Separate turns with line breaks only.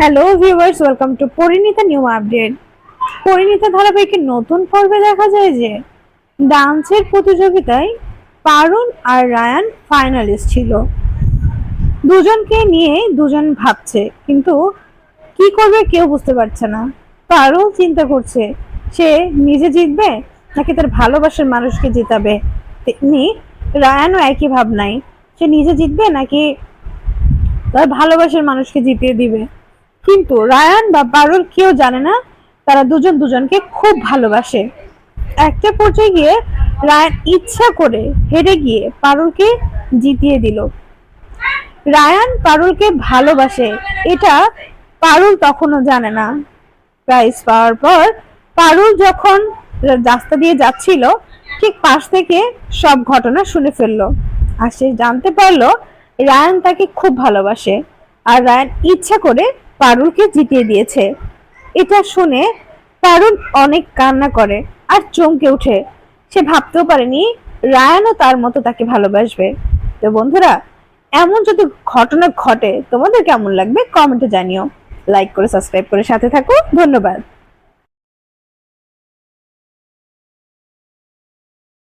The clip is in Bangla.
Hello viewers welcome to Parineeta new update Parineeta ধারাবাহিকের নতুন পর্বে দেখা যায় যে, ডান্সের প্রতিযোগিতায় পারুল আর রায়ান ফাইনালিস্ট ছিল। দুজনকে নিয়ে দুজন ভাবছে, কিন্তু কি করবে কেউ বুঝতে পারছে না। পারুল চিন্তা করছে, সে নিজে জিতবে নাকি তার ভালোবাসার মানুষকে জিতাবে? তেমনি রায়ানও একই ভাবনাই সে নিজে জিতবে নাকি তার ভালোবাসার মানুষকে জিতিয়ে দিবে? কিন্তু রায়ান বা পারুল কেউ জানে না, তারা দুজন দুজনকে খুব ভালোবাসে। একটা পর্যায়ে গিয়ে রায়ান ইচ্ছা করে হেরে গিয়ে পারুলকে জিতিয়ে দিল। রায়ান পারুলকে ভালোবাসে, এটা পারুল তখনও জানে না। প্রাইজ পাওয়ার পর পারুল যখন রাস্তা দিয়ে যাচ্ছিল, ঠিক পাশ থেকে সব ঘটনা শুনে ফেলল। আর সে জানতে পারল রায়ান তাকে খুব ভালোবাসে। আর রায়ান ইচ্ছা করে পারুলকে জিতিয়ে দিয়েছে। এটা শুনে পারুল অনেক কান্না করে আর চমকে উঠে সে ভাবতেও পারেনি রায়ানও তার মতো তাকে ভালোবাসবে। তো বন্ধুরা, এমন যদি ঘটনা ঘটে, তোমাদের কেমন লাগবে? কমেন্টে জানিও। লাইক করে, সাবস্ক্রাইব করে সাথে থাকো। ধন্যবাদ।